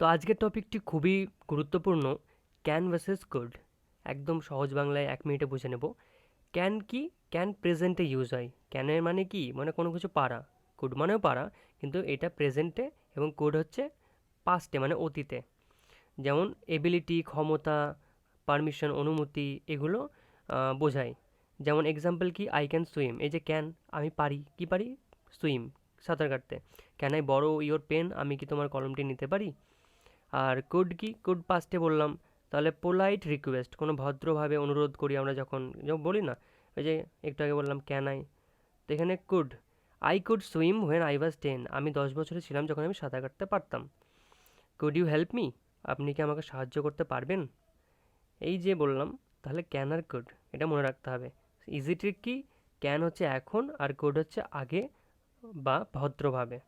তো আজকের টপিকটি খুবই গুরুত্বপূর্ণ ক্যান ভার্সেস কুড একদম সহজ বাংলায় এক মিনিটে বুঝে নেব। ক্যান কি? ক্যান প্রেজেন্টে ইউজ হয়। ক্যানের মানে কি? মানে কোনো কিছু পারা। কুড মানেও পারা, কিন্তু এটা প্রেজেন্টে এবং কুড হচ্ছে পাস্টে মানে অতীতে। যেমন এবিলিটি ক্ষমতা পারমিশন অনুমতি, এগুলো বোঝায়। যেমন এক্সাম্পল কি? আই ক্যান সুইম এই যে ক্যান আমি পারি। কি পারি? সুইম সাঁতার কাটতে। Can I borrow your pen আমি কি তোমার কলমটি নিতে পারি? আর কুড কি? কুড পাস্টে বললাম। তাহলে পোলাইট রিকোয়েস্ট কোনো ভদ্রভাবে অনুরোধ করি আমরা যখন বলি না, ওই যে একটু আগে বললাম ক্যান আই তো এখানে could I could swim when I was ten আমি দশ বছরে ছিলাম যখন আমি সাঁতার কাটতে পারতাম। কুড ইউ হেল্প মি আপনি কি আমাকে সাহায্য করতে পারবেন? এই যে বললাম, তাহলে ক্যান আর কুড এটা মনে রাখতে হবে। ইজি ট্রিক কি? ক্যান হচ্ছে এখন আর কুড হচ্ছে আগে বা ভদ্রভাবে।